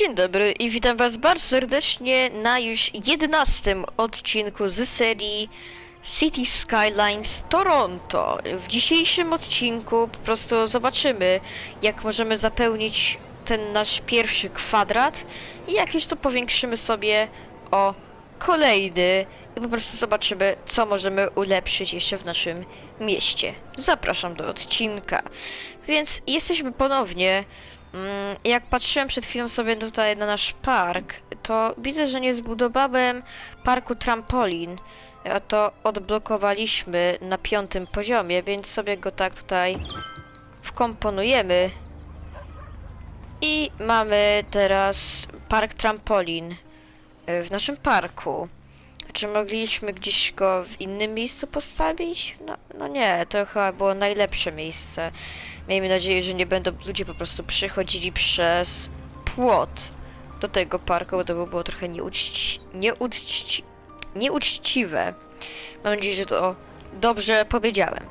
Dzień dobry i witam was bardzo serdecznie na już 11 odcinku z serii City Skylines Toronto. W dzisiejszym odcinku po prostu zobaczymy, jak możemy zapełnić ten nasz pierwszy kwadrat i jak już to powiększymy sobie o kolejny i po prostu zobaczymy, co możemy ulepszyć jeszcze w naszym mieście. Zapraszam do odcinka. Więc jesteśmy ponownie Mm, Jak patrzyłem przed chwilą sobie tutaj na nasz park, to widzę, że nie zbudowałem parku trampolin, a to odblokowaliśmy na piątym poziomie, więc sobie go tak tutaj wkomponujemy. I mamy teraz park trampolin y, w naszym parku. Czy mogliśmy gdzieś go w innym miejscu postawić? No, no nie, to chyba było najlepsze miejsce. Miejmy nadzieję, że nie będą ludzie po prostu przychodzili przez płot do tego parku, bo to by było trochę nieuczci... nieuczci... nieuczciwe. Mam nadzieję, że to dobrze powiedziałem.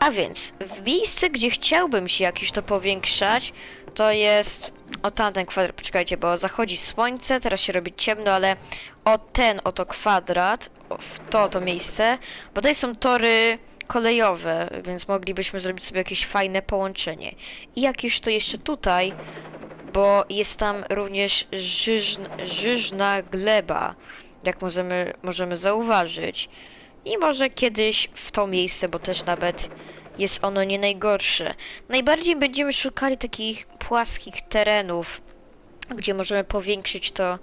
A więc, w miejsce, gdzie chciałbym się jakiś to powiększać, to jest o tamten kwadrat, poczekajcie, bo zachodzi słońce, teraz się robi ciemno, ale o ten oto kwadrat, w to oto miejsce, bo tutaj są tory kolejowe, więc moglibyśmy zrobić sobie jakieś fajne połączenie. I jakieś to jeszcze tutaj, bo jest tam również żyżn, żyżna gleba, jak możemy, możemy zauważyć. I może kiedyś w to miejsce, bo też nawet jest ono nie najgorsze. Najbardziej będziemy szukali takich płaskich terenów, gdzie możemy powiększyć to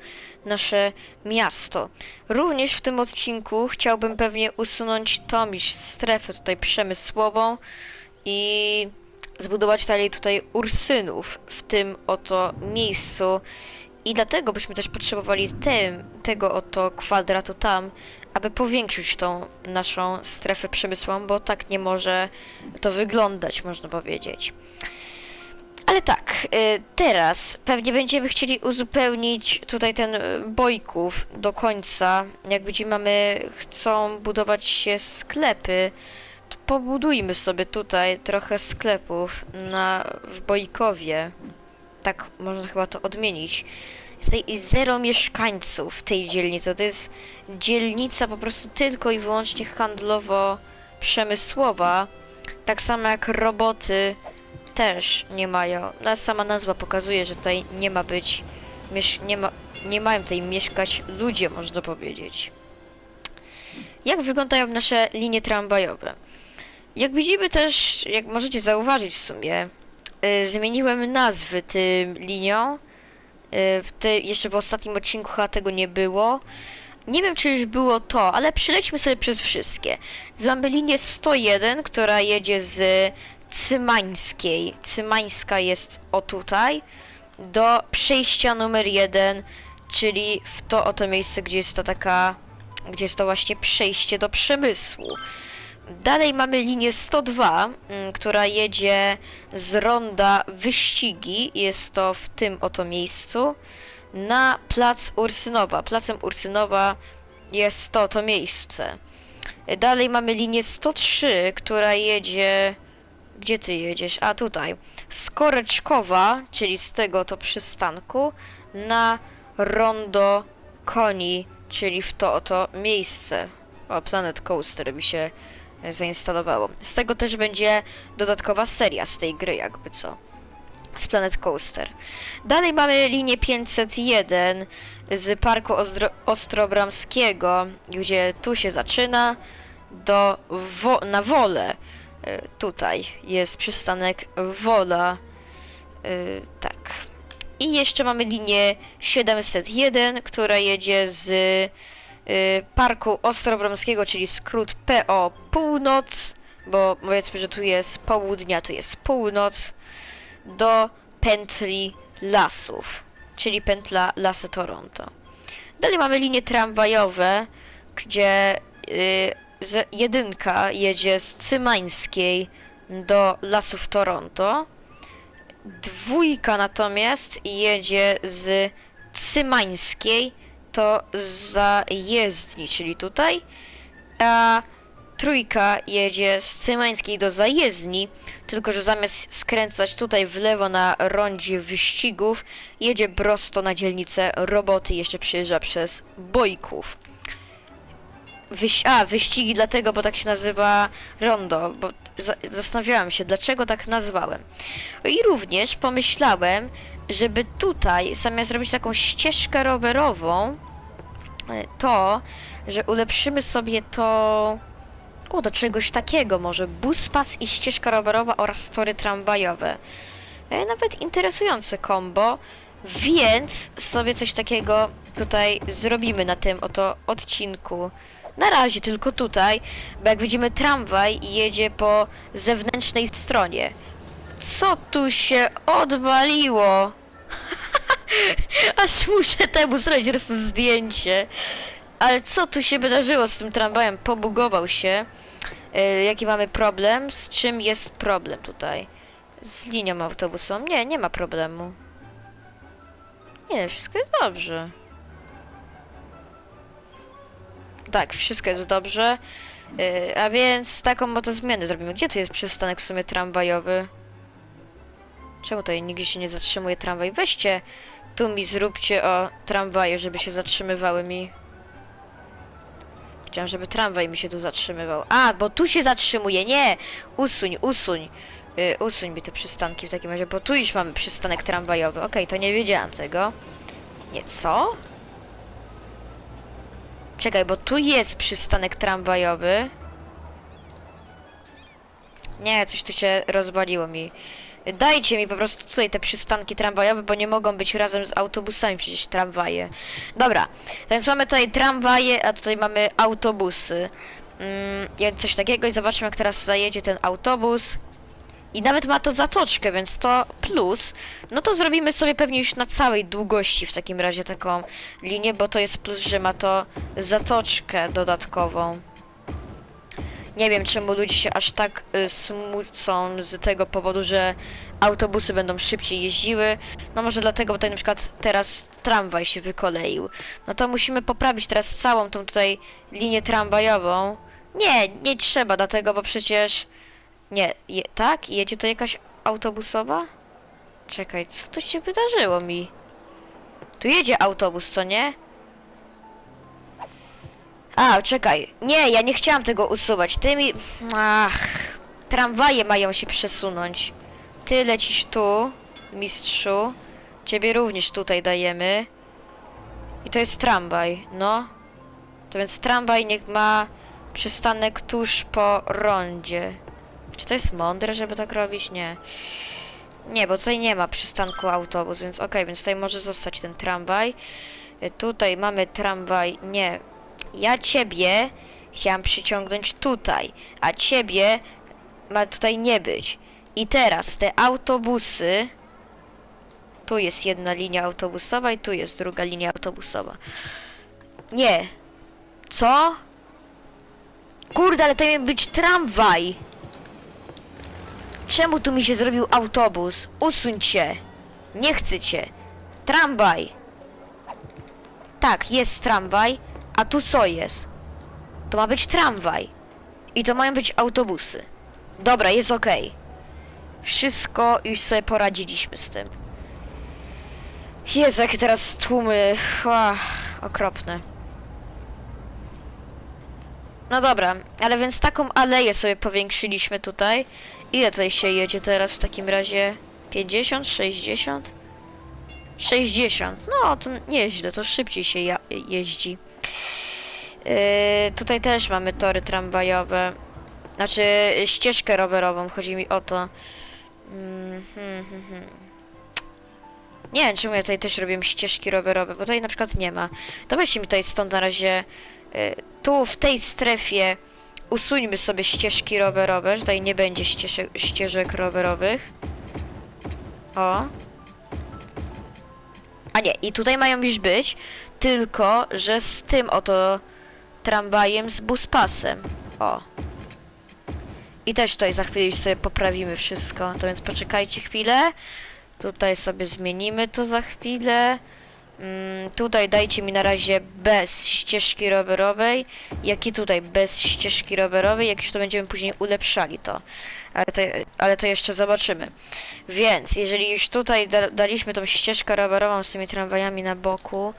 nasze miasto. Również w tym odcinku chciałbym pewnie usunąć tą strefę tutaj przemysłową i zbudować dalej tutaj ursynów w tym oto miejscu. I dlatego byśmy też potrzebowali tym, tego oto kwadratu tam, aby powiększyć tą naszą strefę przemysłową, bo tak nie może to wyglądać, można powiedzieć. Ale tak, y, teraz pewnie będziemy chcieli uzupełnić tutaj ten bojków do końca. Jak będziemy mamy, chcą budować się sklepy, to pobudujmy sobie tutaj trochę sklepów na, w Bojkowie. Tak można chyba to odmienić. Jest tutaj zero mieszkańców w tej dzielnicy. To jest dzielnica po prostu tylko i wyłącznie handlowo-przemysłowa. Tak samo jak roboty też nie mają. No, sama nazwa pokazuje, że tutaj nie ma być. Nie, ma, nie mają tutaj mieszkać ludzie, można powiedzieć. Jak wyglądają nasze linie tramwajowe? Jak widzimy też, jak możecie zauważyć w sumie, y, zmieniłem nazwy tym liniom. Y, w te, jeszcze w ostatnim odcinku chyba tego nie było. Nie wiem, czy już było to, ale przylećmy sobie przez wszystkie. Mamy linię 101, która jedzie z Cymańskiej. Cymańska jest o tutaj. Do przejścia numer 1, czyli w to oto miejsce, gdzie jest to taka... Gdzie jest to właśnie przejście do przemysłu. Dalej mamy linię 102, mm, która jedzie z ronda Wyścigi. Jest to w tym oto miejscu. Na plac Ursynowa. Placem Ursynowa jest to to miejsce. Dalej mamy linię 103, która jedzie... Gdzie ty jedziesz? A tutaj. Z Koreczkowa, czyli z tego to przystanku, na rondo koni, czyli w to oto miejsce. O, Planet Coaster mi się zainstalowało. Z tego też będzie dodatkowa seria z tej gry, jakby co. Z Planet Coaster. Dalej mamy linię 501 z Parku Ostro Ostrobramskiego, gdzie tu się zaczyna, do wo na Wolę. E, Tutaj jest przystanek Wola. E, Tak. I jeszcze mamy linię 701, która jedzie z Parku Ostrobramskiego, czyli skrót PO Północ, bo powiedzmy, że tu jest południa, tu jest północ, do pętli lasów, czyli pętla Lasy Toronto. Dalej mamy linie tramwajowe, gdzie y, jedynka jedzie z Cymańskiej do Lasów Toronto. Dwójka natomiast jedzie z Cymańskiej to za jezdni, czyli tutaj, a trójka jedzie z Cymańskiej do zajezdni, tylko że zamiast skręcać tutaj w lewo na rondzie wyścigów, jedzie prosto na dzielnicę roboty jeszcze przejeżdża przez Bojków. Wyś a, wyścigi dlatego, bo tak się nazywa rondo, bo za zastanawiałam się, dlaczego tak nazwałem. I również pomyślałem, żeby tutaj, zamiast zrobić taką ścieżkę rowerową, to, że ulepszymy sobie to o, do czegoś takiego może. Bus pas i ścieżka rowerowa oraz tory tramwajowe. E, Nawet interesujące combo, więc sobie coś takiego tutaj zrobimy na tym oto odcinku. Na razie tylko tutaj, bo jak widzimy tramwaj jedzie po zewnętrznej stronie. Co tu się odwaliło? Aż muszę temu zrobić zdjęcie. Ale co tu się wydarzyło z tym tramwajem? Pobugował się. E, jaki mamy problem? Z czym jest problem tutaj? Z linią autobusową? Nie, nie ma problemu. Nie, wszystko jest dobrze. Tak, wszystko jest dobrze. E, a więc taką oto zmianę zrobimy. Gdzie to jest przystanek w sumie tramwajowy? Czemu tutaj nigdzie się nie zatrzymuje tramwaj? Weźcie tu mi zróbcie o tramwaje, żeby się zatrzymywały mi. Chciałem, żeby tramwaj mi się tu zatrzymywał. A, bo tu się zatrzymuje, nie! Usuń, usuń. Yy, usuń mi te przystanki w takim razie, bo tu już mamy przystanek tramwajowy. Okej, to nie wiedziałam tego. Nie, co? Czekaj, bo tu jest przystanek tramwajowy. Nie, coś tu się rozwaliło mi. Dajcie mi po prostu tutaj te przystanki tramwajowe, bo nie mogą być razem z autobusami przecież tramwaje. Dobra, więc mamy tutaj tramwaje, a tutaj mamy autobusy. Mm, coś takiego i zobaczmy jak teraz zajedzie ten autobus. I nawet ma to zatoczkę, więc to plus. No to zrobimy sobie pewnie już na całej długości w takim razie taką linię, bo to jest plus, że ma to zatoczkę dodatkową. Nie wiem, czemu ludzie się aż tak y, smucą z tego powodu, że autobusy będą szybciej jeździły. No może dlatego, bo tutaj na przykład teraz tramwaj się wykoleił. No to musimy poprawić teraz całą tą tutaj linię tramwajową. Nie, nie trzeba dlatego, bo przecież... Nie, je, tak? Jedzie to jakaś autobusowa? Czekaj, co tu się wydarzyło mi? Tu jedzie autobus, co nie? A, czekaj. Nie, ja nie chciałam tego usuwać. Ty mi... Ach. Tramwaje mają się przesunąć. Ty lecisz tu, mistrzu. Ciebie również tutaj dajemy. I to jest tramwaj, no. To więc tramwaj niech ma przystanek tuż po rondzie. Czy to jest mądre, żeby tak robić? Nie. Nie, bo tutaj nie ma przystanku autobus, więc okej, więc tutaj może zostać ten tramwaj. Y, Tutaj mamy tramwaj, nie, ja ciebie chciałam przyciągnąć tutaj, a ciebie ma tutaj nie być. I teraz te autobusy. Tu jest jedna linia autobusowa i tu jest druga linia autobusowa. Nie. Co? Kurde, ale to miał być tramwaj. Czemu tu mi się zrobił autobus? Usuń się. Nie chcę cię. Tramwaj. Tak, jest tramwaj. A tu co jest? To ma być tramwaj. I to mają być autobusy. Dobra, jest ok. Wszystko już sobie poradziliśmy z tym. Jezu, jakie teraz tłumy. Ach, okropne. No dobra, ale więc taką aleję sobie powiększyliśmy tutaj. Ile tutaj się jedzie teraz w takim razie? 50? 60? 60. No, to nieźle, to szybciej się jeździ. Yy, tutaj też mamy tory tramwajowe. Znaczy ścieżkę rowerową, chodzi mi o to. Mm, hmm, hmm, hmm. Nie wiem, czemu ja tutaj też robię ścieżki rowerowe, bo tutaj na przykład nie ma. To weźcie mi tutaj stąd na razie yy, tu w tej strefie usuńmy sobie ścieżki rowerowe, że tutaj nie będzie ścieżek, ścieżek rowerowych. O. A nie, i tutaj mają już być, tylko że z tym oto tramwajem z buspasem. O. I też tutaj za chwilę sobie poprawimy wszystko. To więc poczekajcie chwilę. Tutaj sobie zmienimy to za chwilę. Mm, tutaj dajcie mi na razie bez ścieżki rowerowej, jak i tutaj bez ścieżki rowerowej, jak już to będziemy później ulepszali to. Ale to, ale to jeszcze zobaczymy. Więc, jeżeli już tutaj da, daliśmy tą ścieżkę rowerową z tymi tramwajami na boku,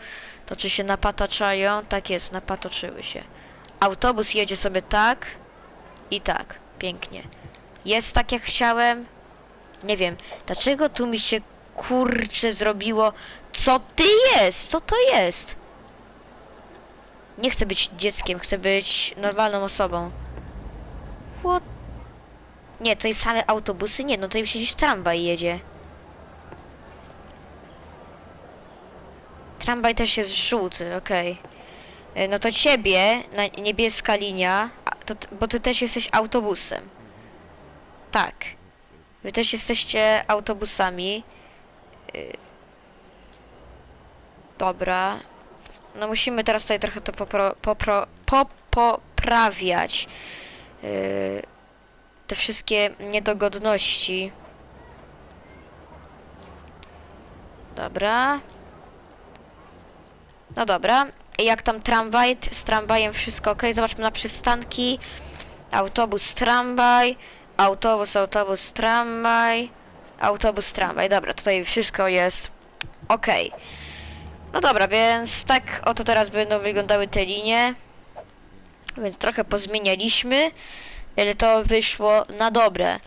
to czy się napataczają? Tak jest, napatoczyły się. Autobus jedzie sobie tak i tak. Pięknie. Jest tak jak chciałem? Nie wiem. Dlaczego tu mi się kurczę zrobiło? Co ty jest? Co to jest? Nie chcę być dzieckiem, chcę być normalną osobą. What? Nie, to jest same autobusy? Nie, no tutaj przecież tramwaj jedzie. Tramwaj też jest żółty, okej. Y, No to ciebie, na niebieska linia, to, bo ty też jesteś autobusem. Tak. Wy też jesteście autobusami. Y, Dobra. No musimy teraz tutaj trochę to popro, popro, popoprawiać. Yy, te wszystkie niedogodności. Dobra. No dobra. Jak tam tramwaj? Z tramwajem wszystko ok. Zobaczmy na przystanki. Autobus, tramwaj. Autobus, autobus, tramwaj. Autobus, tramwaj. Dobra, tutaj wszystko jest ok. No dobra, więc tak oto teraz będą wyglądały te linie. Więc trochę pozmienialiśmy, ale to wyszło na dobre. E,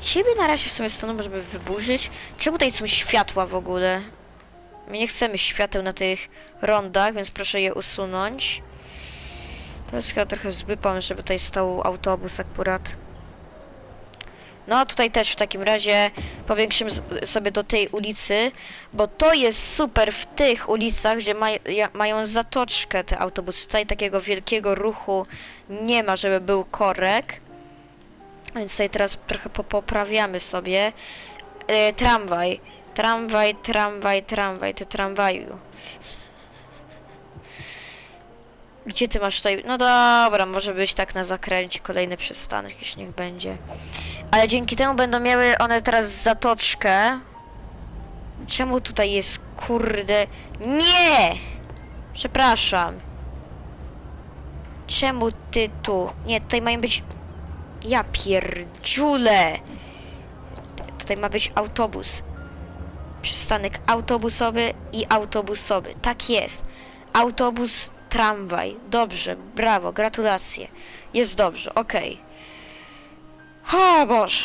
Ciebie na razie w sumie stanu możemy wyburzyć. Czemu tutaj są światła w ogóle? My nie chcemy świateł na tych rondach, więc proszę je usunąć. To jest chyba trochę zły pomysł, żeby tutaj stał autobus akurat. No, tutaj też w takim razie powiększymy sobie do tej ulicy, bo to jest super w tych ulicach, gdzie mają zatoczkę te autobusy. Tutaj takiego wielkiego ruchu nie ma, żeby był korek. Więc tutaj teraz trochę po- poprawiamy sobie. E, tramwaj, tramwaj, tramwaj, tramwaj, ty tramwaju. Gdzie ty masz tutaj? No dobra, może być tak na zakręcie kolejny przystanek, jeśli niech będzie. Ale dzięki temu będą miały one teraz zatoczkę. Czemu tutaj jest kurde? Nie! Przepraszam. Czemu ty tu? Nie, tutaj mają być... Ja pierdziule! Tutaj ma być autobus. Przystanek autobusowy i autobusowy. Tak jest. Autobus, tramwaj. Dobrze, brawo, gratulacje. Jest dobrze, okej. O Boże.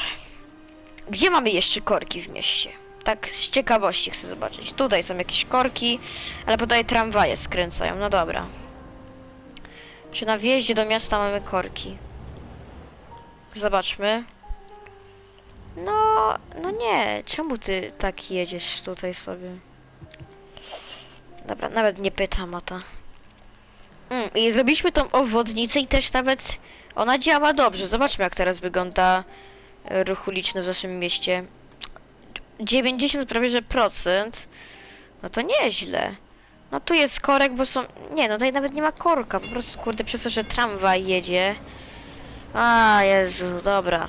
Gdzie mamy jeszcze korki w mieście? Tak z ciekawości chcę zobaczyć. Tutaj są jakieś korki, ale tutaj tramwaje skręcają. No dobra. Czy na wjeździe do miasta mamy korki? Zobaczmy. No, no nie. Czemu ty tak jedziesz tutaj sobie? Dobra, nawet nie pytam o to. Mm, I zrobiliśmy tą obwodnicę i też nawet ona działa dobrze. Zobaczmy jak teraz wygląda ruch uliczny w naszym mieście. 90 prawie że procent. No to nieźle. No tu jest korek, bo są... Nie, no tutaj nawet nie ma korka. Po prostu, kurde, przez to, że tramwaj jedzie. A, Jezu, dobra.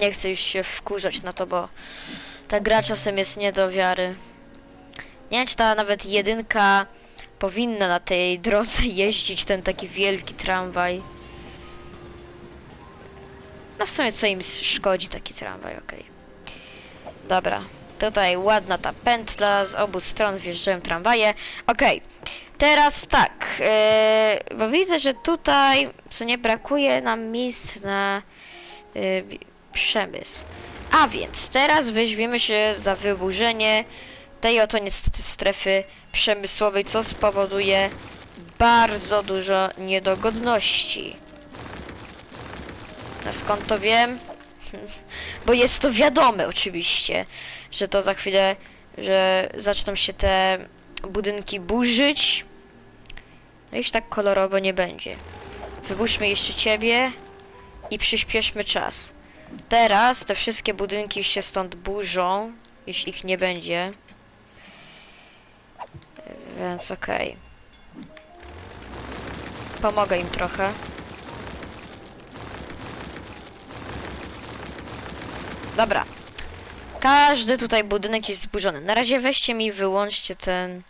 Nie chcę już się wkurzać na to, bo ta gra czasem jest nie do wiary. Nie wiem, czy ta nawet jedynka powinna na tej drodze jeździć, ten taki wielki tramwaj. No w sumie co im szkodzi taki tramwaj, okej. Dobra, tutaj ładna ta pętla, z obu stron wjeżdżają tramwaje. Okej, teraz tak, yy, bo widzę, że tutaj, co nie brakuje nam miejsc na yy, przemysł. A więc teraz weźmiemy się za wyburzenie tej oto niestety strefy przemysłowej, co spowoduje bardzo dużo niedogodności. A skąd to wiem? Bo jest to wiadome oczywiście, że to za chwilę, że zaczną się te budynki burzyć. No już tak kolorowo nie będzie. Wyburzmy jeszcze ciebie i przyspieszmy czas. Teraz te wszystkie budynki się stąd burzą, jeśli ich nie będzie. Więc okej. Pomogę im trochę. Dobra. Każdy tutaj budynek jest zburzony. Na razie weźcie mi wyłączcie ten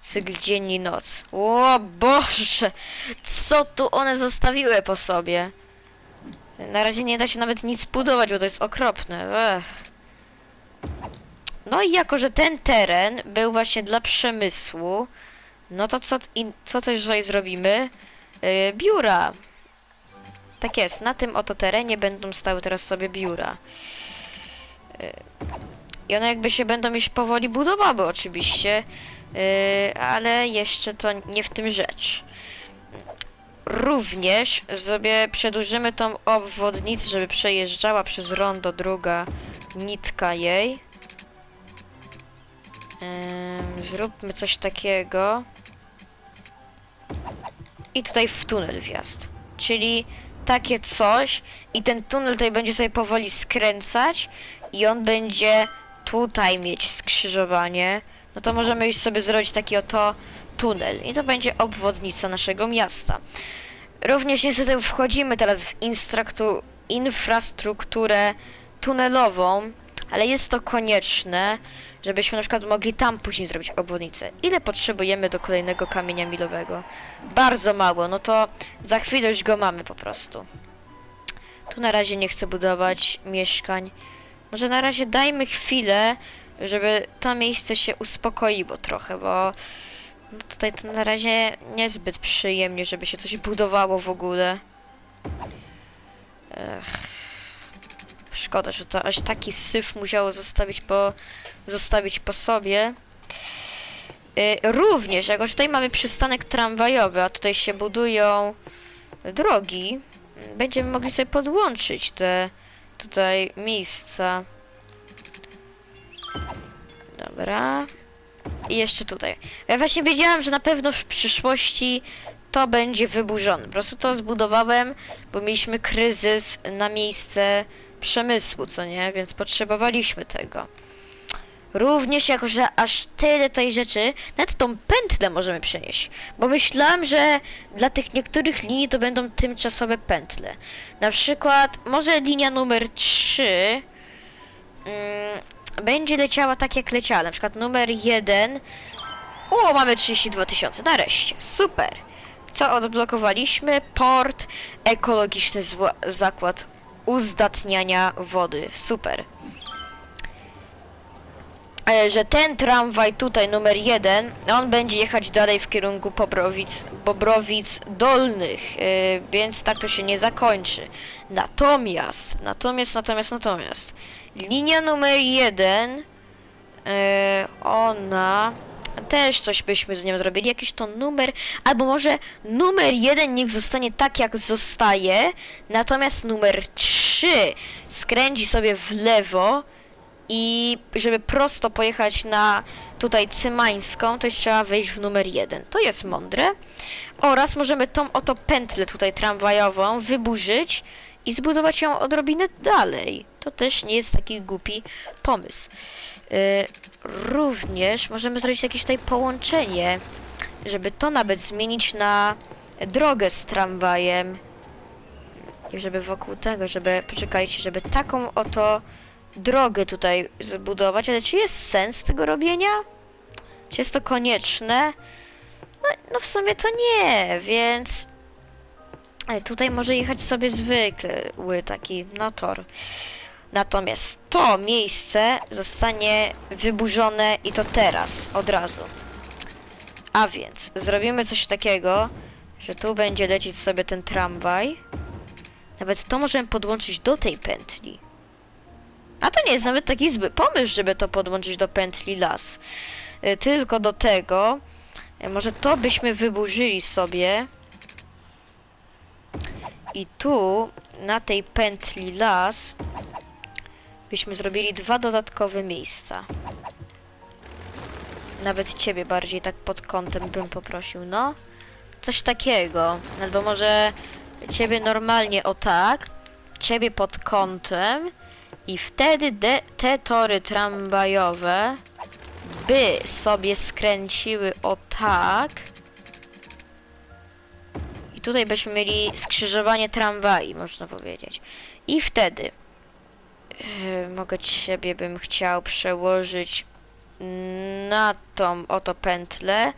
cykl dzień i noc. O Boże! Co tu one zostawiły po sobie? Na razie nie da się nawet nic budować, bo to jest okropne. Ech. No i jako, że ten teren był właśnie dla przemysłu, no to co, co też tutaj zrobimy? Yy, biura. Tak jest, na tym oto terenie będą stały teraz sobie biura. Yy, I one jakby się będą już powoli budowały oczywiście, yy, ale jeszcze to nie w tym rzecz. Również sobie przedłużymy tą obwodnicę, żeby przejeżdżała przez rondo druga nitka jej. Ym, zróbmy coś takiego. I tutaj w tunel wjazd. Czyli takie coś i ten tunel tutaj będzie sobie powoli skręcać i on będzie tutaj mieć skrzyżowanie. No to możemy już sobie zrobić taki oto tunel i to będzie obwodnica naszego miasta. Również niestety wchodzimy teraz w infrastrukturę tunelową, ale jest to konieczne, żebyśmy na przykład mogli tam później zrobić obwodnicę. Ile potrzebujemy do kolejnego kamienia milowego? Bardzo mało, no to za chwilę już go mamy po prostu. Tu na razie nie chcę budować mieszkań. Może na razie dajmy chwilę, żeby to miejsce się uspokoiło trochę, bo no tutaj to na razie niezbyt przyjemnie, żeby się coś budowało w ogóle. Ech. Szkoda, że to aż taki syf musiało zostawić po, zostawić po sobie. Y, również, jako że tutaj mamy przystanek tramwajowy, a tutaj się budują drogi, będziemy mogli sobie podłączyć te tutaj miejsca. Dobra. I jeszcze tutaj. Ja właśnie wiedziałam, że na pewno w przyszłości to będzie wyburzone. Po prostu to zbudowałem, bo mieliśmy kryzys na miejsce przemysłu, co nie? Więc potrzebowaliśmy tego. Również jako, że aż tyle tej rzeczy, nawet tą pętlę możemy przenieść. Bo myślałam, że dla tych niektórych linii to będą tymczasowe pętle. Na przykład, może linia numer 3 mm, będzie leciała tak jak leciała. Na przykład numer 1. O, mamy 32 tysiące, nareszcie, super. Co odblokowaliśmy? Port, ekologiczny zakład uzdatniania wody. Super. E, Że ten tramwaj tutaj, numer jeden, on będzie jechać dalej w kierunku Bobrowic, Bobrowic Dolnych, e, więc tak to się nie zakończy. Natomiast, natomiast, natomiast, natomiast, linia numer jeden, e, ona też coś byśmy z nią zrobili, jakiś to numer, albo może numer jeden niech zostanie tak jak zostaje, natomiast numer 3 skręci sobie w lewo i żeby prosto pojechać na tutaj Cymańską, to trzeba wejść w numer 1. To jest mądre. Oraz możemy tą oto pętlę tutaj tramwajową wyburzyć i zbudować ją odrobinę dalej. To też nie jest taki głupi pomysł. Yy, również możemy zrobić jakieś tutaj połączenie, żeby to nawet zmienić na drogę z tramwajem. I żeby wokół tego, żeby, poczekajcie, żeby taką oto drogę tutaj zbudować, ale czy jest sens tego robienia? Czy jest to konieczne? No, no w sumie to nie, więc e, tutaj może jechać sobie zwykły taki, no tor. Natomiast to miejsce zostanie wyburzone i to teraz, od razu. A więc zrobimy coś takiego, że tu będzie lecieć sobie ten tramwaj. Nawet to możemy podłączyć do tej pętli. A to nie jest nawet taki zły pomysł, żeby to podłączyć do pętli las. Y, Tylko do tego, y, może to byśmy wyburzyli sobie. I tu, na tej pętli las, byśmy zrobili dwa dodatkowe miejsca. Nawet ciebie bardziej tak pod kątem bym poprosił, no. Coś takiego. Albo może ciebie normalnie o tak, ciebie pod kątem i wtedy te tory tramwajowe by sobie skręciły o tak. I tutaj byśmy mieli skrzyżowanie tramwaj, można powiedzieć. I wtedy mogę ciebie bym chciał przełożyć na tą oto pętlę.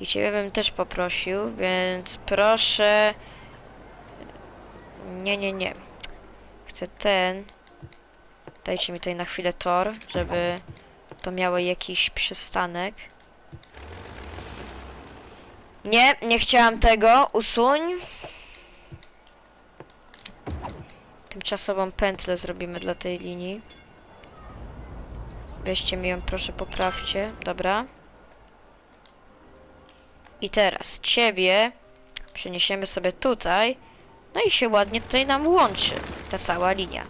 I ciebie bym też poprosił, więc proszę. Nie, nie, nie. Chcę ten. Dajcie mi tutaj na chwilę tor, żeby to miało jakiś przystanek. Nie, nie chciałam tego. Usuń. Tymczasową pętlę zrobimy dla tej linii. Weźcie mi ją, proszę, poprawcie. Dobra. I teraz ciebie przeniesiemy sobie tutaj. No i się ładnie tutaj nam łączy ta cała linia.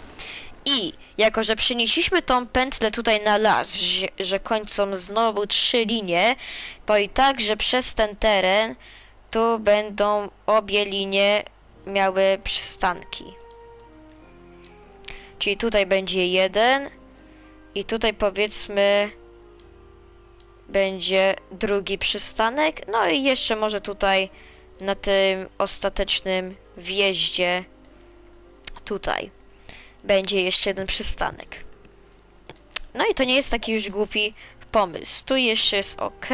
I jako, że przenieśliśmy tą pętlę tutaj na las, że, że kończą znowu trzy linie, to i tak, że przez ten teren tu będą obie linie miały przystanki. Czyli tutaj będzie jeden i tutaj powiedzmy będzie drugi przystanek. No i jeszcze może tutaj na tym ostatecznym wjeździe tutaj będzie jeszcze jeden przystanek. No i to nie jest taki już głupi pomysł. Tu jeszcze jest ok,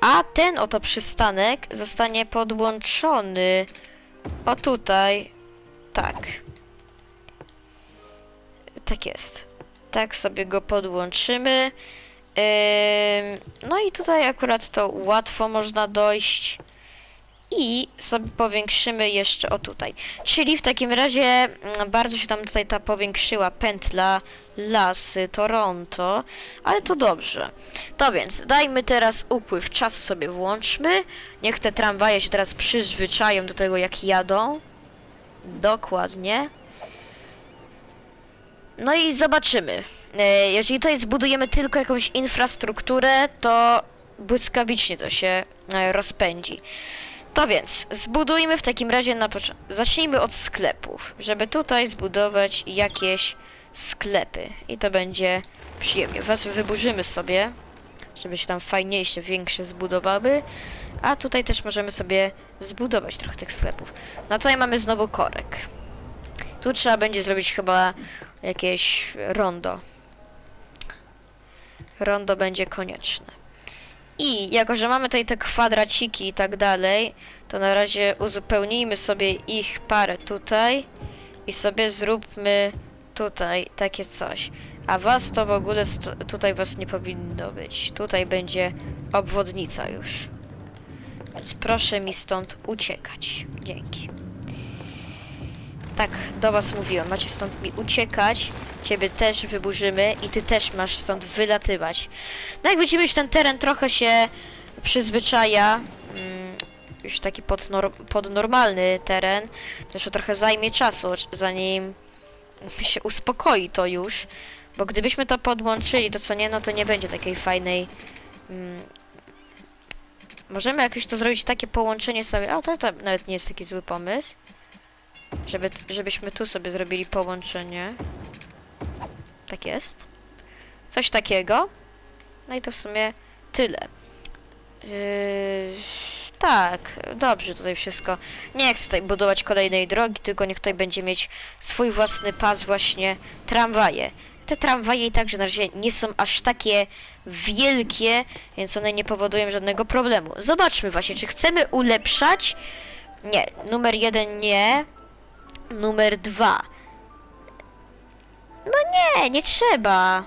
a ten oto przystanek zostanie podłączony o tutaj. Tak. Tak jest. Tak sobie go podłączymy. Ym, no i tutaj akurat to łatwo można dojść. I sobie powiększymy jeszcze o tutaj. Czyli w takim razie mm, bardzo się tam tutaj ta powiększyła pętla lasy Toronto, ale to dobrze. To więc dajmy teraz upływ czasu sobie włączmy. Niech te tramwaje się teraz przyzwyczają do tego jak jadą. Dokładnie. No i zobaczymy. E, Jeżeli tutaj zbudujemy tylko jakąś infrastrukturę, to błyskawicznie to się e, rozpędzi. To więc, zbudujmy w takim razie na początku. Zacznijmy od sklepów, żeby tutaj zbudować jakieś sklepy. I to będzie przyjemnie. Was wyburzymy sobie, żeby się tam fajniejsze, większe zbudowały. A tutaj też możemy sobie zbudować trochę tych sklepów. No tutaj mamy znowu korek. Tu trzeba będzie zrobić chyba jakieś rondo. Rondo będzie konieczne. I jako, że mamy tutaj te kwadraciki i tak dalej, to na razie uzupełnijmy sobie ich parę tutaj i sobie zróbmy tutaj takie coś. A was to w ogóle tutaj was nie powinno być. Tutaj będzie obwodnica już. Więc proszę mi stąd uciekać. Dzięki. Tak, do was mówiłem, macie stąd mi uciekać, ciebie też wyburzymy i ty też masz stąd wylatywać. No jak widzimy, już ten teren trochę się przyzwyczaja, mm, już taki podnor podnormalny teren, to jeszcze trochę zajmie czasu, zanim się uspokoi to już, bo gdybyśmy to podłączyli, to co nie, no to nie będzie takiej fajnej... Mm, możemy jakoś to zrobić, takie połączenie sobie, o to, to nawet nie jest taki zły pomysł. Żeby, żebyśmy tu sobie zrobili połączenie. Tak jest. Coś takiego. No i to w sumie tyle. Yy, tak, dobrze tutaj wszystko. Nie chcę tutaj budować kolejnej drogi, tylko niech tutaj będzie mieć swój własny pas właśnie tramwaje. Te tramwaje i także na razie nie są aż takie wielkie, więc one nie powodują żadnego problemu. Zobaczmy właśnie, czy chcemy ulepszać. Nie, numer jeden nie. Numer dwa. No nie, nie trzeba.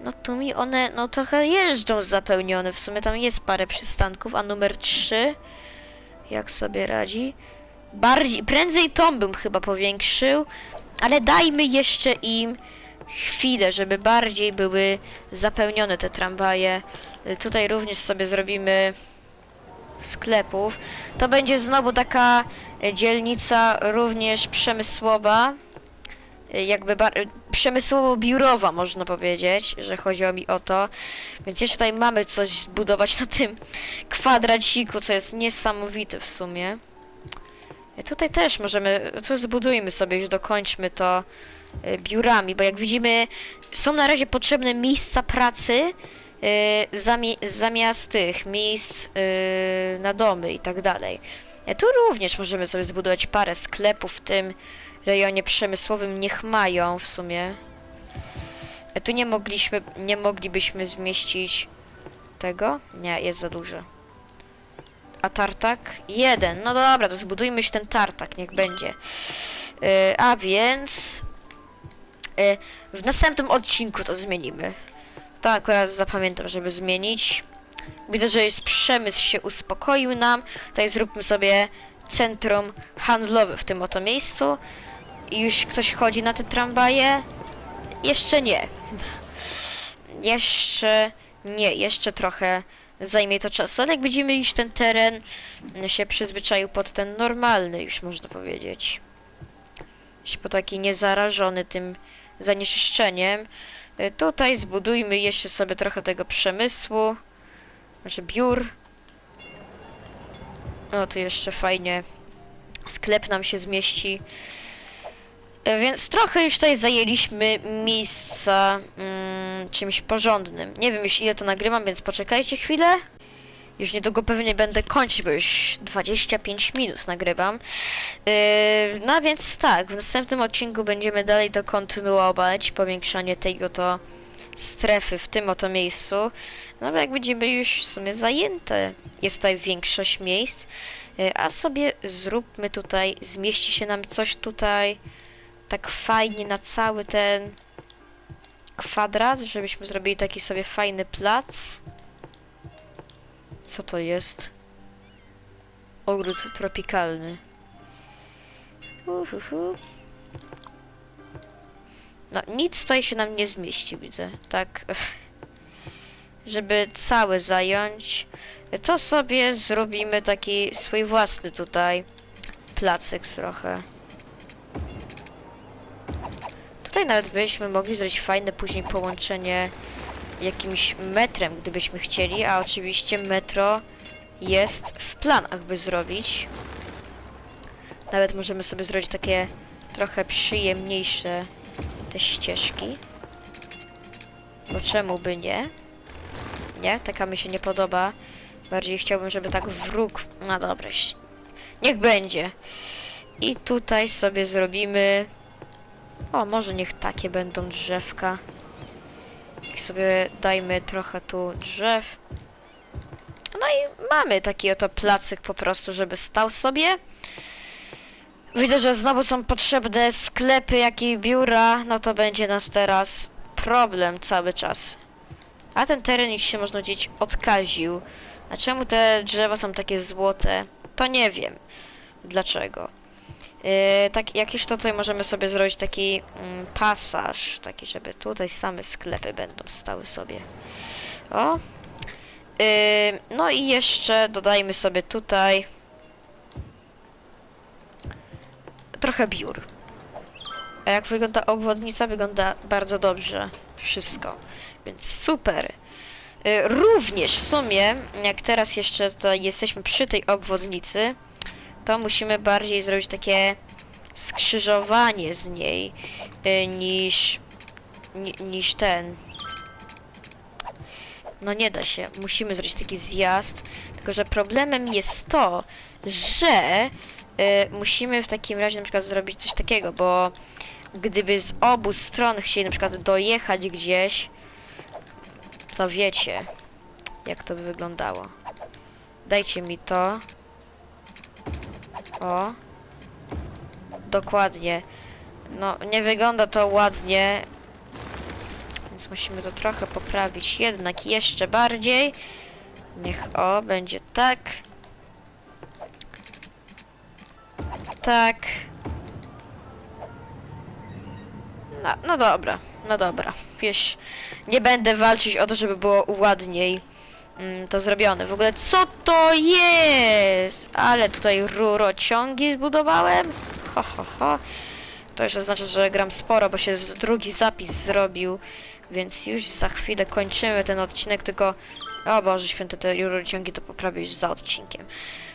No tu mi one, no trochę jeżdżą zapełnione. W sumie tam jest parę przystanków, a numer trzy, jak sobie radzi? Bardziej, prędzej tą bym chyba powiększył, ale dajmy jeszcze im chwilę, żeby bardziej były zapełnione te tramwaje. Tutaj również sobie zrobimy sklepów. To będzie znowu taka e, dzielnica również przemysłowa, e, jakby e, przemysłowo-biurowa można powiedzieć, że chodziło mi o to. Więc jeszcze tutaj mamy coś zbudować na tym kwadraciku, co jest niesamowite w sumie. Tutaj też możemy, tu zbudujmy sobie, już dokończmy to biurami, bo jak widzimy są na razie potrzebne miejsca pracy e, zamie zamiast tych miejsc e, na domy i tak dalej. E, Tu również możemy sobie zbudować parę sklepów w tym rejonie przemysłowym niech mają w sumie. E, Tu nie mogliśmy, nie moglibyśmy zmieścić tego? Nie, jest za duże. A tartak? Jeden. No dobra, to zbudujmy się ten tartak, niech będzie. E, a więc... e, w następnym odcinku to zmienimy. To akurat zapamiętam, żeby zmienić. Widzę, że jest przemysł się uspokoił nam. Tutaj zróbmy sobie centrum handlowe w tym oto miejscu. I już ktoś chodzi na te tramwaje? Jeszcze nie. Jeszcze nie, jeszcze trochę zajmie to czasu, ale jak widzimy już ten teren się przyzwyczaił pod ten normalny, już można powiedzieć. Już po taki niezarażony tym zanieczyszczeniem. Y, Tutaj zbudujmy jeszcze sobie trochę tego przemysłu. Znaczy biur. O, tu jeszcze fajnie. Sklep nam się zmieści. E, Więc trochę już tutaj zajęliśmy miejsca mm, czymś porządnym. Nie wiem już ile to nagrywam, więc poczekajcie chwilę. Już niedługo pewnie będę kończyć, bo już 25 minut nagrywam. Yy, no więc tak, w następnym odcinku będziemy dalej to kontynuować, powiększanie tej oto strefy w tym oto miejscu. No bo jak widzimy już w sumie zajęte jest tutaj większość miejsc. Yy, a sobie zróbmy tutaj, zmieści się nam coś tutaj tak fajnie na cały ten kwadrat, żebyśmy zrobili taki sobie fajny plac. Co to jest? Ogród tropikalny. Uhuhu. No, nic tutaj się nam nie zmieści, widzę. Tak, żeby cały zająć, to sobie zrobimy taki swój własny tutaj placyk trochę. Tutaj nawet byśmy mogli zrobić fajne później połączenie jakimś metrem, gdybyśmy chcieli, a oczywiście metro jest w planach, by zrobić. Nawet możemy sobie zrobić takie trochę przyjemniejsze te ścieżki. Bo czemu by nie? Nie, taka mi się nie podoba. Bardziej chciałbym, żeby tak wróg... No dobra, niech będzie. I tutaj sobie zrobimy... O, może niech takie będą drzewka. I sobie dajmy trochę tu drzew. No i mamy taki oto placyk po prostu, żeby stał sobie. Widzę, że znowu są potrzebne sklepy, jak i biura. No to będzie nas teraz problem cały czas. A ten teren już się można powiedzieć odkaził. A czemu te drzewa są takie złote? To nie wiem. Dlaczego? Yy, tak, jak już to tutaj możemy sobie zrobić taki mm, pasaż, taki, żeby tutaj same sklepy będą stały sobie. O. Yy, no i jeszcze dodajmy sobie tutaj trochę biur. A jak wygląda obwodnica? Wygląda bardzo dobrze. Wszystko. Więc super. Y, Również w sumie, jak teraz jeszcze jesteśmy przy tej obwodnicy, to musimy bardziej zrobić takie skrzyżowanie z niej y, niż ni, niż ten. No nie da się. Musimy zrobić taki zjazd. Tylko, że problemem jest to, że y, musimy w takim razie na przykład zrobić coś takiego, bo gdyby z obu stron chcieli na przykład dojechać gdzieś, to wiecie, jak to by wyglądało. Dajcie mi to. O. Dokładnie. No, nie wygląda to ładnie. Więc musimy to trochę poprawić jednak jeszcze bardziej. Niech o, będzie tak. Tak. No, no dobra, no dobra. Już nie będę walczyć o to, żeby było ładniej to zrobione. W ogóle co to jest? Ale tutaj rurociągi zbudowałem. Ho, ho, ho. To już oznacza, że gram sporo, bo się drugi zapis zrobił. Więc już za chwilę kończymy ten odcinek, tylko... O Boże święty, te rurociągi to poprawię już za odcinkiem.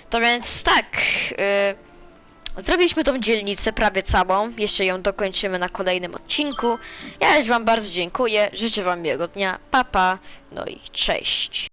To więc tak... Yy... Zrobiliśmy tą dzielnicę prawie całą, jeszcze ją dokończymy na kolejnym odcinku. Ja już wam bardzo dziękuję, życzę wam miłego dnia, papa, no i cześć.